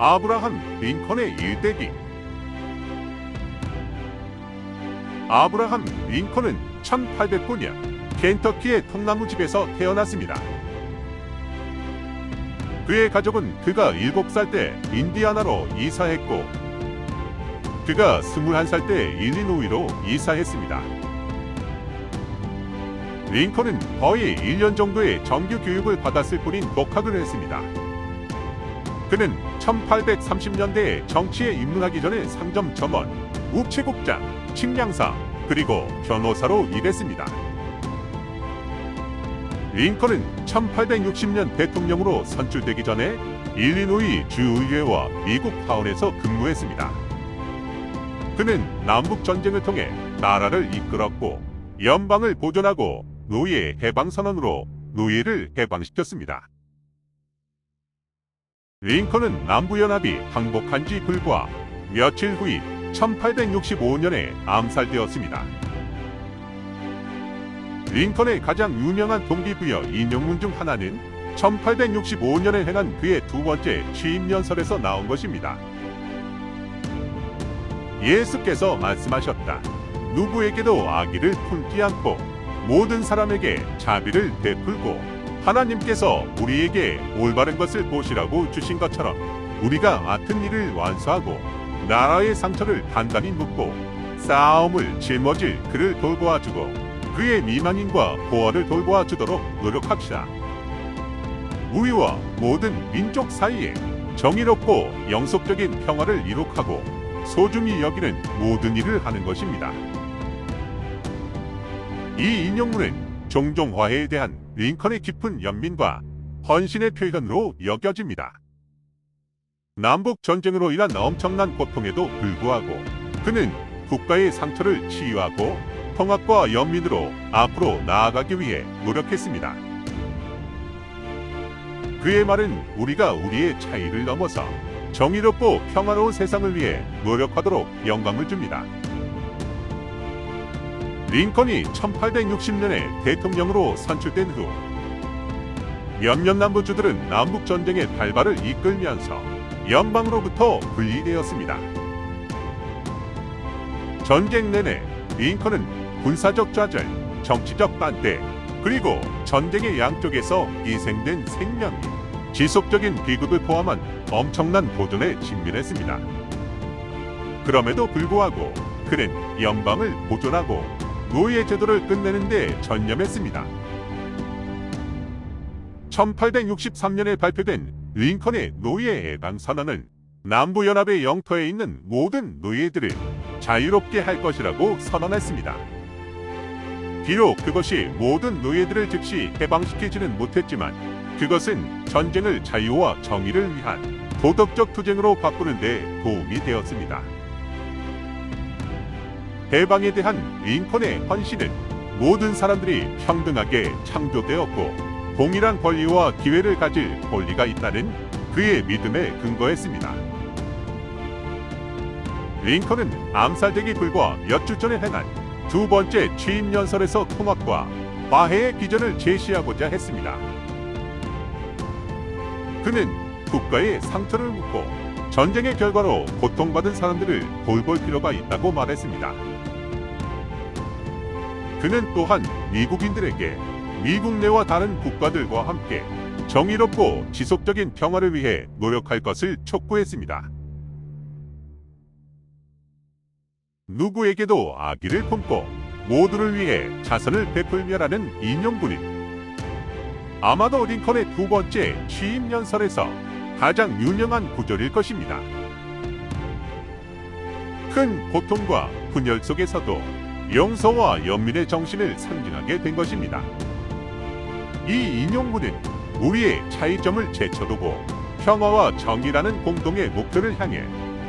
아브라함 링컨의 일대기 아브라함 링컨은 1809년 켄터키의 통나무집에서 태어났습니다. 그의 가족은 그가 7살 때 인디아나로 이사했고 그가 21살 때 일리노이로 이사했습니다. 링컨은 거의 1년 정도의 정규 교육을 받았을 뿐인 독학을 했습니다. 그는 1830년대에 정치에 입문하기 전에 상점 점원, 우체국장, 측량사, 그리고 변호사로 일했습니다. 링컨은 1860년 대통령으로 선출되기 전에 일리노이 주의회와 미국 하원에서 근무했습니다. 그는 남북 전쟁을 통해 나라를 이끌었고 연방을 보존하고 노예 해방 선언으로 노예를 해방시켰습니다. 링컨은 남부연합이 항복한 지 불과 며칠 후인 1865년에 암살되었습니다. 링컨의 가장 유명한 동기부여 인용문 중 하나는 1865년에 행한 그의 두 번째 취임연설에서 나온 것입니다. 예수께서 말씀하셨다. 누구에게도 악의를 품지 않고 모든 사람에게 자비를 베풀고 하나님께서 우리에게 올바른 것을 보시라고 주신 것처럼 우리가 맡은 일을 완수하고 나라의 상처를 단단히 묶고 싸움을 짊어질 그를 돌보아 주고 그의 미망인과 보아를 돌보아 주도록 노력합시다. 우리와 모든 민족 사이에 정의롭고 영속적인 평화를 이룩하고 소중히 여기는 모든 일을 하는 것입니다. 이 인용문은 종종 화해에 대한 링컨의 깊은 연민과 헌신의 표현으로 여겨집니다. 남북 전쟁으로 인한 엄청난 고통에도 불구하고 그는 국가의 상처를 치유하고 통합과 연민으로 앞으로 나아가기 위해 노력했습니다. 그의 말은 우리가 우리의 차이를 넘어서 정의롭고 평화로운 세상을 위해 노력하도록 영감을 줍니다. 링컨이 1860년에 대통령으로 선출된 후 몇몇 남부주들은 남북 전쟁의 발발을 이끌면서 연방으로부터 분리되었습니다. 전쟁 내내 링컨은 군사적 좌절, 정치적 반대, 그리고 전쟁의 양쪽에서 희생된 생명이 지속적인 비극을 포함한 엄청난 도전에 직면했습니다. 그럼에도 불구하고 그는 연방을 보존하고 노예 제도를 끝내는 데 전념했습니다. 1863년에 발표된 링컨의 노예 해방 선언은 남부 연합의 영토에 있는 모든 노예들을 자유롭게 할 것이라고 선언했습니다. 비록 그것이 모든 노예들을 즉시 해방시키지는 못했지만 그것은 전쟁을 자유와 정의를 위한 도덕적 투쟁으로 바꾸는 데 도움이 되었습니다. 해방에 대한 링컨의 헌신은 모든 사람들이 평등하게 창조되었고 동일한 권리와 기회를 가질 권리가 있다는 그의 믿음에 근거했습니다. 링컨은 암살되기 불과 몇 주 전에 행한 두 번째 취임 연설에서 통합과 화해의 비전을 제시하고자 했습니다. 그는 국가의 상처를 묻고 전쟁의 결과로 고통받은 사람들을 돌볼 필요가 있다고 말했습니다. 그는 또한 미국인들에게 미국 내와 다른 국가들과 함께 정의롭고 지속적인 평화를 위해 노력할 것을 촉구했습니다. 누구에게도 악의를 품고 모두를 위해 자선을 베풀며라는 인용문은 아마도 링컨의 두 번째 취임 연설에서 가장 유명한 구절일 것입니다. 큰 고통과 분열 속에서도 용서와 연민의 정신을 상징하게 된 것입니다. 이 인용문은 우리의 차이점을 제쳐두고 평화와 정의라는 공동의 목표를 향해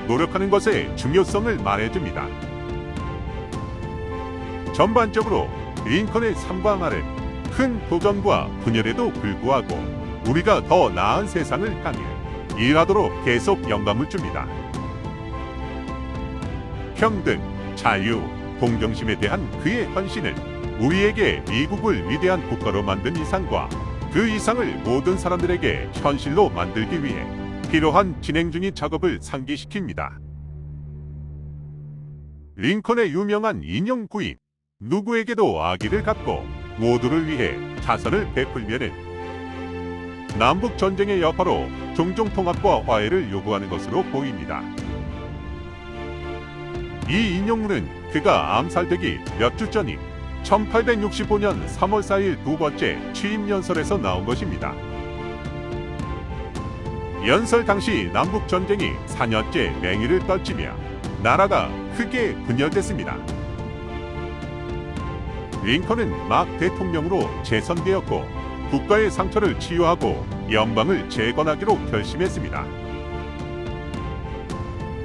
노력하는 것의 중요성을 말해줍니다. 전반적으로 링컨의 말은 큰 도전과 분열에도 불구하고 우리가 더 나은 세상을 향해 일하도록 계속 영감을 줍니다. 평등, 자유, 동정심에 대한 그의 헌신은 우리에게 미국을 위대한 국가로 만든 이상과 그 이상을 모든 사람들에게 현실로 만들기 위해 필요한 진행 중인 작업을 상기시킵니다. 링컨의 유명한 인형 구인 누구에게도 아기를 갖고 모두를 위해 자선을 베풀면은 남북 전쟁의 여파로 종종 통합과 화해를 요구하는 것으로 보입니다. 이 인용문은 그가 암살되기 몇 주 전인 1865년 3월 4일 두 번째 취임 연설에서 나온 것입니다. 연설 당시 남북 전쟁이 4년째 맹위를 떨치며 나라가 크게 분열됐습니다. 링컨은 막 대통령으로 재선되었고 국가의 상처를 치유하고 연방을 재건하기로 결심했습니다.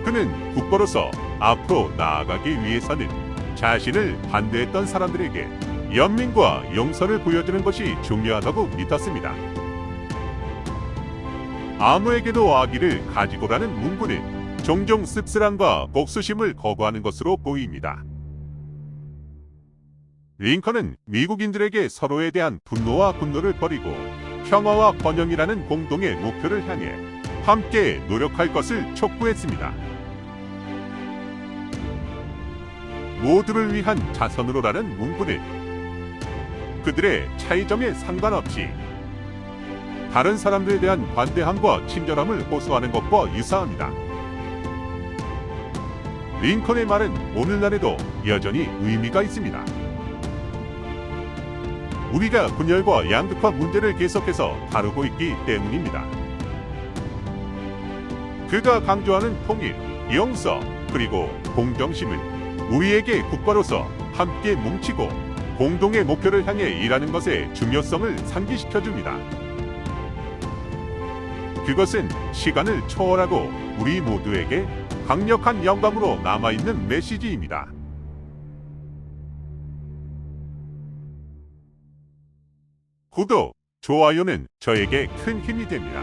그는 국가로서 앞으로 나아가기 위해서는 자신을 반대했던 사람들에게 연민과 용서를 보여주는 것이 중요하다고 믿었습니다. 아무에게도 아기를 가지고라는 문구는 종종 씁쓸함과 복수심을 거부하는 것으로 보입니다. 링컨은 미국인들에게 서로에 대한 분노와 분노를 버리고 평화와 번영이라는 공동의 목표를 향해 함께 노력할 것을 촉구했습니다. 모두를 위한 자선으로라는 문구는 그들의 차이점에 상관없이 다른 사람들에 대한 관대함과 친절함을 호소하는 것과 유사합니다. 링컨의 말은 오늘날에도 여전히 의미가 있습니다. 우리가 분열과 양극화 문제를 계속해서 다루고 있기 때문입니다. 그가 강조하는 통일, 용서, 그리고 공정심은 우리에게 국가로서 함께 뭉치고 공동의 목표를 향해 일하는 것의 중요성을 상기시켜 줍니다. 그것은 시간을 초월하고 우리 모두에게 강력한 영감으로 남아있는 메시지입니다. 구독, 좋아요는 저에게 큰 힘이 됩니다.